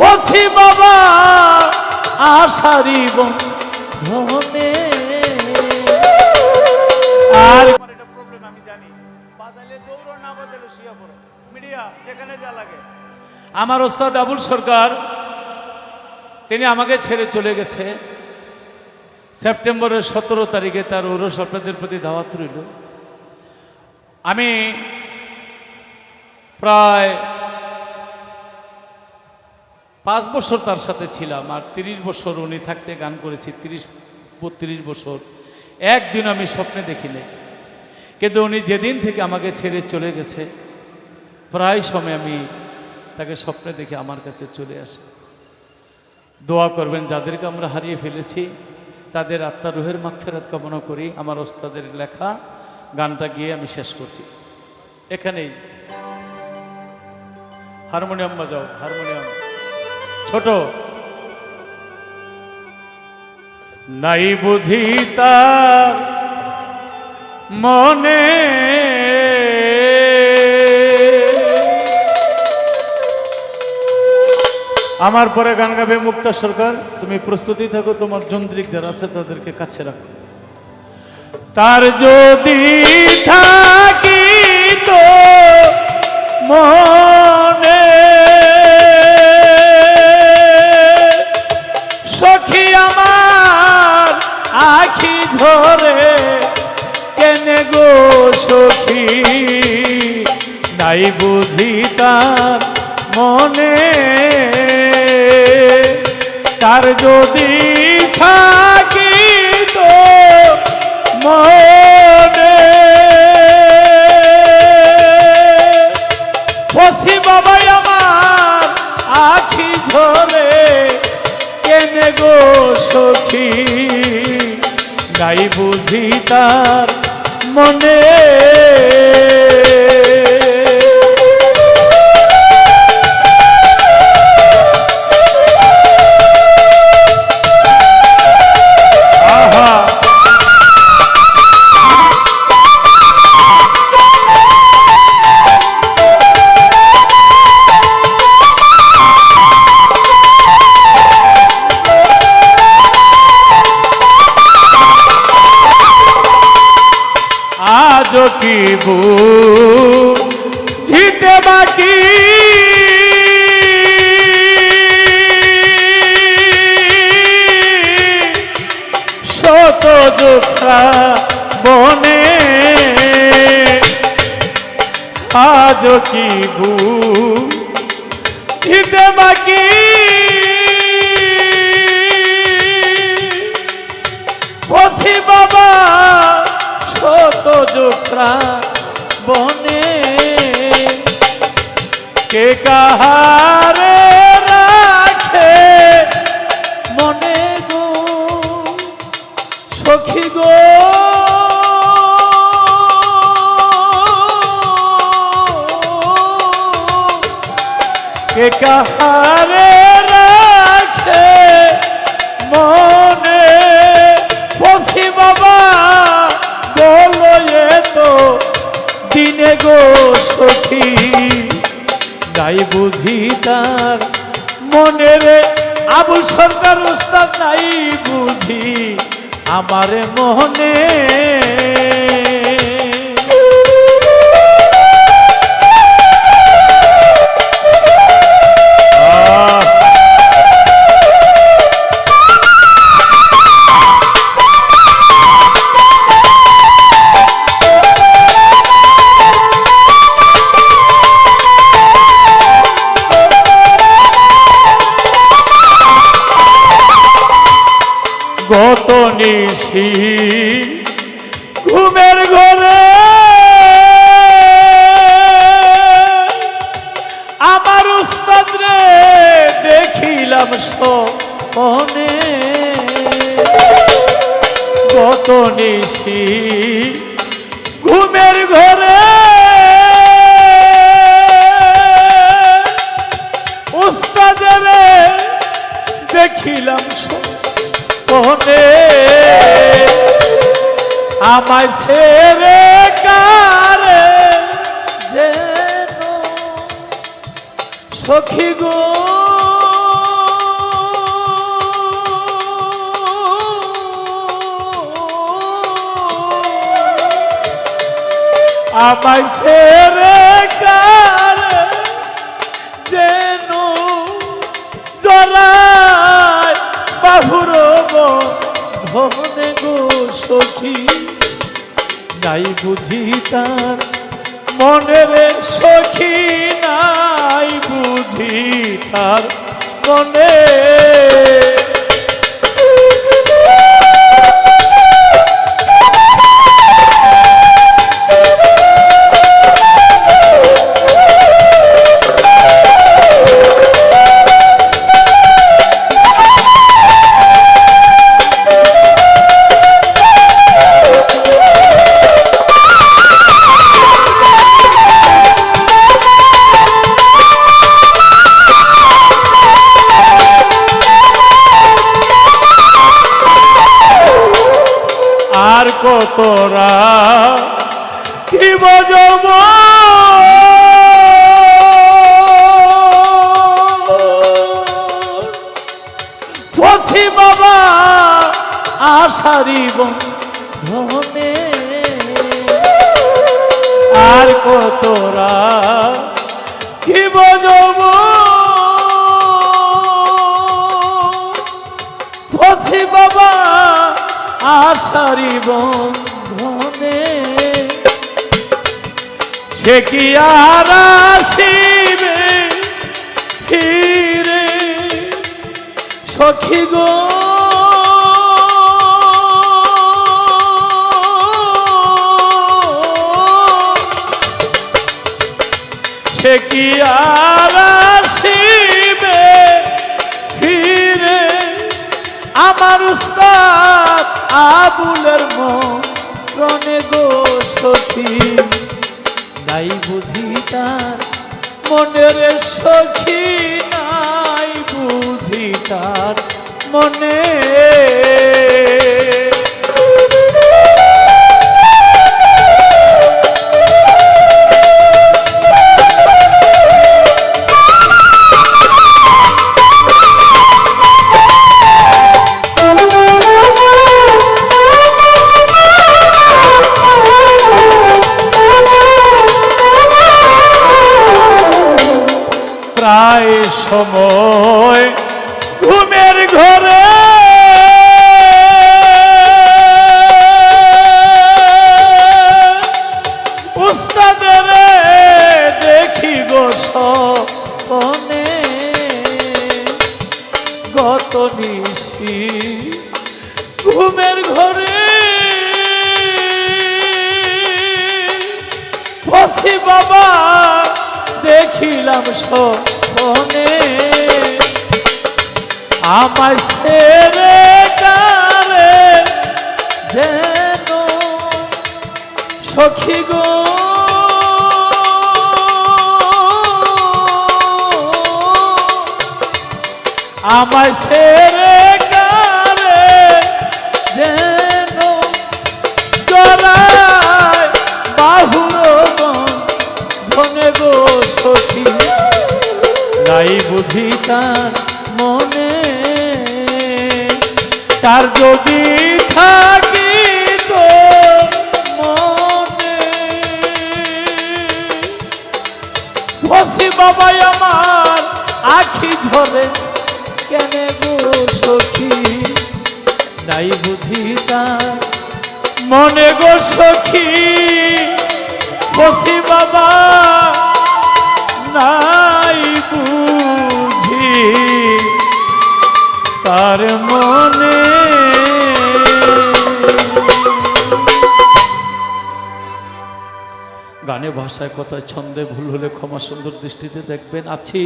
Foci বাবা আশারি বন্ধনে। আর problem আমি জানি। মিডিয়া, যেখানে যা লাগে। আমার ওস্তাদ আবুল সরকার, তিনি আমাকে ছেড়ে চলে গেছে। সেপ্টেম্বরের সতেরো তারিখে তার ওরস আপনাদের প্রতি দাওয়াত রইল। আমি প্রায় পাঁচ বছর তার সাথে ছিলাম, আর তিরিশ বছর উনি থাকতে গান করেছি, তিরিশ, বত্রিশ বছর। একদিন আমি স্বপ্নে দেখিনি। কিন্তু উনি যেদিন থেকে আমাকে ছেড়ে চলে গেছে, প্রায় সময় আমি তাকে স্বপ্নে দেখে আমার কাছে চলে আসে। দোয়া করবেন, যাদেরকে আমরা হারিয়ে ফেলেছি, তাদের আত্মার রুহের কামনা করি। আমার ওস্তাদের লেখা, গানটা গিয়ে আমি শেষ করছি। এখানেই। হারমোনিয়াম বাজাও, হারমোনিয়াম। ছোট। নাই বুঝি তার মনে। আমার পরে গান গাবে মুক্তা সরকার। তুমি প্রস্তুতি থাকো, তোমার যন্ত্রিক যারা আছে তাদেরকে কাছে রাখো। তার যদি থাকি তো মনে বুঝি মনে। তার যদি থাকি তো মনে। ফসি বাবাই আমার আখি ঝরে কেনে গো সখী? গাই বুঝি তার মনে। কি ঝিটে বাকি। শত যোগসা বনে আজ কি বু ঝিটে বাকি। বসি বাবা। শত যোগসা বনে। কে কাহারে রাখে মনে গো? সখী গো। কে কাহারে সখী গাই বুঝি তার মনের আবুল সরকার উস্তাদ নাই বুঝি আমার মনে। নিশি ঘুমের ঘরে। আমার উস্তাদ দেখিলাম সপনে কত নিশি ঘুমের ঘরে। উস্তাদের দেখিলাম মনে। আমায় ছেড়ে কারে যেন সখী গো। আমায় ছেড়ে কার ধনে গো সখী নাই বুঝি তার মনের সখী নাই বুঝি তার মনে কতরা কি বজব ফসি বাবা আশারি ধনে আর কতরা কি বজব ফসি বাবা আশারি বন্ধনে। সে কি আর আসিবে ফিরে? সখী গো। আবুলের মনে গো সখী নাই বুঝি তার মনের সখী নাই বুঝি তার মনে। প্রায় সময় ঘুমের ঘরে। দেখি গো সপনে গত নিশি ঘুমের ঘরে। ফসি বাবা দেখিলাম সপনে আমার ছেড়ে কারে যেন সখী গো। আমার তার মনে। তার যদি থাকি তো মনে। বসি বাবাই আমার আখি ঝরে, কেন গো সখী? নাই বুঝি তার মনে গো সখী? বসি বাবা ভাষায় কথায় ছন্দে ভুল হলে ক্ষমা সুন্দর দৃষ্টিতে দেখবেন। আছি।